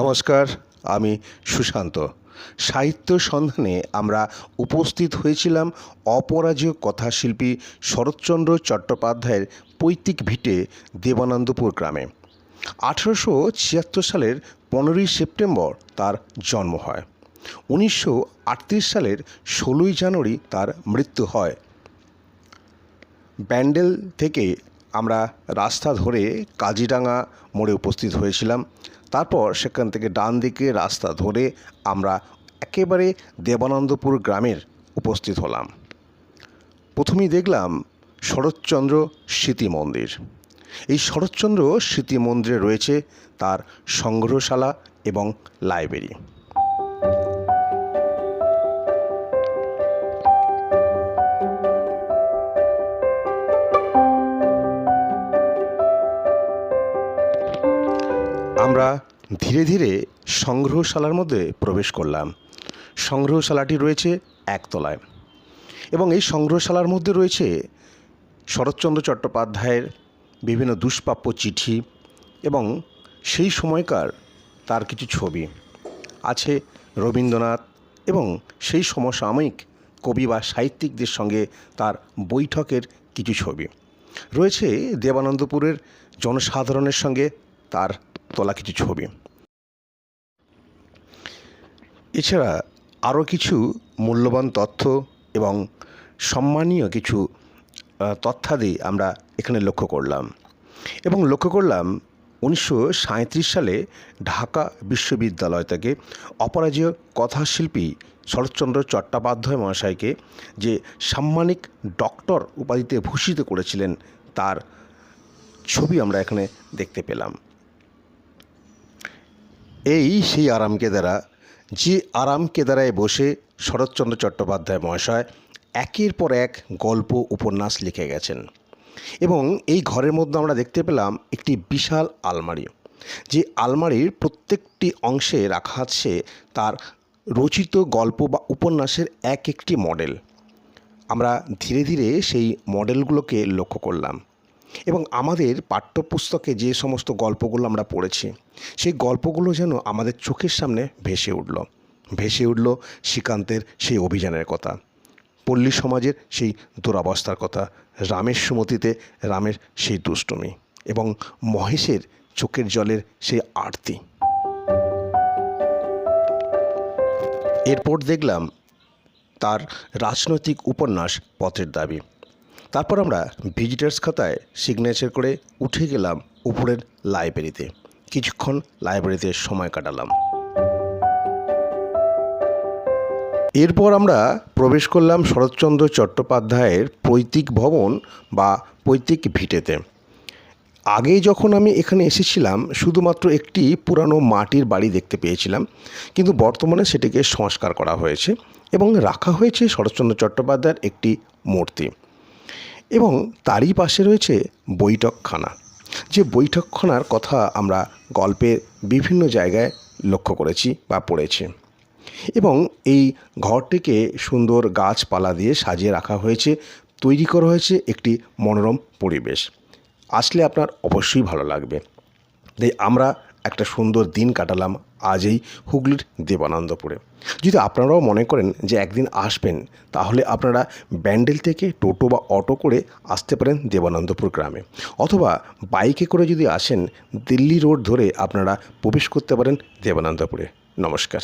নমস্কার, আমি সুশান্ত। সাহিত্য সন্ধানে আমরা উপস্থিত হয়েছিলাম অপরাজেয় কথাশিল্পী শরৎচন্দ্র চট্টোপাধ্যায়ের পৈতৃক ভিটে দেবানন্দপুর গ্রামে। আঠেরোশো ছিয়াত্তর সালের পনেরোই সেপ্টেম্বর তার জন্ম হয়। উনিশশো আটত্রিশ সালের ষোলোই জানুয়ারি তার মৃত্যু হয়। ব্যান্ডেল থেকে আমরা রাস্তা ধরে কাজিরাঙা মোড়ে উপস্থিত হয়েছিলাম। তারপর সেখান থেকে ডান দিকে রাস্তা ধরে আমরা একেবারে দেবানন্দপুর গ্রামের উপস্থিত হলাম। প্রথমেই দেখলাম শরৎচন্দ্র স্মৃতি মন্দির। এই শরৎচন্দ্র স্মৃতি মন্দিরে রয়েছে তার সংগ্রহশালা এবং লাইব্রেরি। আমরা ধীরে ধীরে সংগ্রহশালার মধ্যে প্রবেশ করলাম। সংগ্রহশালাটি রয়েছে একতলায় এবং এই সংগ্রহশালার মধ্যে রয়েছে শরৎচন্দ্র চট্টোপাধ্যায়ের বিভিন্ন দুষ্প্রাপ্য চিঠি এবং সেই সময়কার তার কিছু ছবি। আছে রবীন্দ্রনাথ এবং সেই সমসাময়িক কবি বা সাহিত্যিকদের সঙ্গে তার বৈঠকের কিছু ছবি। রয়েছে দেবানন্দপুরের জনসাধারণের সঙ্গে তার তোলা কিছু ছবি। এছাড়া আরও কিছু মূল্যবান তথ্য এবং সম্মানীয় কিছু তথ্যাদি আমরা এখানে লক্ষ্য করলাম। এবং লক্ষ্য করলাম উনিশশো সাঁইত্রিশ সালে ঢাকা বিশ্ববিদ্যালয় থেকে অপরাজেয় কথাশিল্পী শরৎচন্দ্র চট্টোপাধ্যায় মহাশয়কে যে সাম্মানিক ডক্টর উপাধিতে ভূষিত করেছিলেন, তার ছবি আমরা এখানে দেখতে পেলাম। এই সেই আরাম কেদারা যে আরাম কেদারায় বসে শরৎচন্দ্র চট্টোপাধ্যায় মহাশয় একের পর এক গল্প, উপন্যাস লিখে গেছেন। এবং এই ঘরের মধ্যে আমরা দেখতে পেলাম একটি বিশাল আলমারি, যে আলমারির প্রত্যেকটি অংশে রাখা আছে তার রচিত গল্প বা উপন্যাসের এক একটি মডেল। আমরা ধীরে ধীরে সেই মডেলগুলোকে লক্ষ্য করলাম। এবং আমাদের পাঠ্যপুস্তকে যে সমস্ত গল্পগুলো আমরা পড়েছি, সেই গল্পগুলো যেন আমাদের চোখের সামনে ভেসে উঠল। ভেসে উঠল শ্রীকান্তের সেই অভিযানের কথা, পল্লী সমাজের সেই দুরাবস্থার কথা, রামের সুমতিতে রামের সেই দুষ্টুমি এবং মহেশের চোখের জলের সেই আরতি। এরপর দেখলাম তার রাজনৈতিক উপন্যাস পথের দাবি। তারপর আমরা ভিজিটার্স খাতায় সিগনেচার করে উঠে গেলাম উপরের লাইব্রেরিতে কিছুক্ষণ লাইব্রেরিতে সময় কাটালাম। এরপর আমরা প্রবেশ করলাম শরৎচন্দ্র চট্টোপাধ্যায়ের পৈতৃক ভবন বা পৈতৃক ভিটেতে। আগে যখন আমি এখানে এসেছিলাম, শুধুমাত্র একটি পুরানো মাটির বাড়ি দেখতে পেয়েছিলাম, কিন্তু বর্তমানে সেটিকে সংস্কার করা হয়েছে এবং রাখা হয়েছে শরৎচন্দ্র চট্টোপাধ্যায়ের একটি মূর্তি। এবং তারই পাশে রয়েছে বৈঠকখানা। যে বৈঠকখানার কথা আমরা গল্পের বিভিন্ন জায়গায় লক্ষ্য করেছি বা পড়েছি। এবং এই ঘরটিকে সুন্দর গাছপালা দিয়ে সাজিয়ে রাখা হয়েছে, তৈরি করা হয়েছে একটি মনোরম পরিবেশ। আসলে আপনার অবশ্যই ভালো লাগবে। তাই আমরা একটা সুন্দর দিন কাটালাম আজ এই হুগলির দেবানন্দপুরে। যদি আপনারাও মনে করেন যে একদিন আসবেন, তাহলে আপনারা ব্যান্ডেল থেকে টোটো বা অটো করে আসতে পারেন দেবানন্দপুর গ্রামে। অথবা বাইকে করে যদি আসেন, দিল্লি রোড ধরে আপনারা প্রবেশ করতে পারেন দেবানন্দপুরে। নমস্কার।